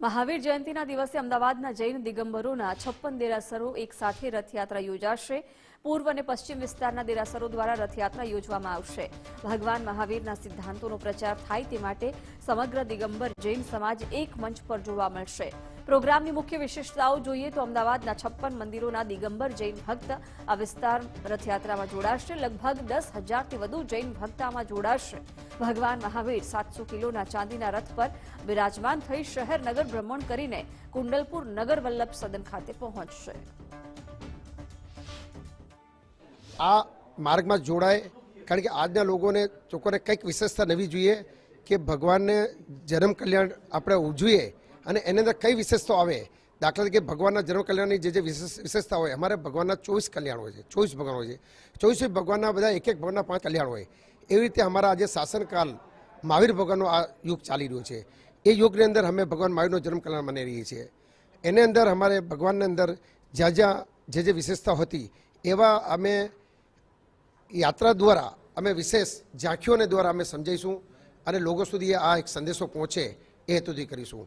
મહાવીર જયંતિના દિવસે અમદાવાદના જૈન દિગંબરોના છપ્પન દેરાસરો એક સાથે રથયાત્રા યોજાશે. પૂર્વ અને પશ્ચિમ વિસ્તારના દેરાસરો દ્વારા રથયાત્રા યોજવામાં આવશે. ભગવાન મહાવીરના સિદ્ધાંતોનો પ્રચાર થાય તે માટે સમગ્ર દિગંબર જૈન સમાજ એક મંચ પર જોવા મળશે. પ્રોગ્રામની મુખ્ય વિશેષતાઓ જોઈએ તો અમદાવાદના છપ્પન મંદિરોના દિગંબર જૈન ભક્ત આ વિસ્તાર રથયાત્રામાં જોડાશે. લગભગ દસ હજારથી વધુ જૈન ભક્ત આમાં જોડાશે. ભગવાન મહાવીર સાતસો કિલોના ચાંદીના રથ પર બિરાજમાન થઈ શહેર નગર ભ્રમણ કરીને કુંડલપુર નગર વલ્લભ સદન ખાતે પહોંચશે. આ માર્ગમાં જોડાય, કારણ કે આજના લોકોને લોકોને કંઈક વિશેષતા નવી જોઈએ કે ભગવાનને જન્મ કલ્યાણ આપણે ઉજવીએ અને એની અંદર કઈ વિશેષતાઓ આવે? દાખલા તરીકે ભગવાનના જન્મ કલ્યાણની જે જે વિશેષ, વિશેષતા હોય, અમારે ભગવાનના ચોવીસ કલ્યાણ હોય છે, ચોવીસ ભગવાન હોય છે. ચોવીસ ભગવાનના બધા એક એક ભગવાનના પાંચ કલ્યાણ હોય. એવી રીતે અમારા આજે શાસનકાલ મહાવીર ભગવાનનો આ યુગ ચાલી રહ્યો છે. એ યુગની અંદર અમે ભગવાન મહાવીરનો જન્મ કલ્યાણ માની રહીએ છીએ. એની અંદર અમારે ભગવાનની અંદર જ્યાં જ્યાં જે જે વિશેષતા હતી, એવા અમે યાત્રા દ્વારા અમે વિશેષ ઝાંખીઓને દ્વારા અમે સમજાઈશું અને લોકો સુધી આ એક સંદેશો પહોંચે એ હેતુથી કરીશું.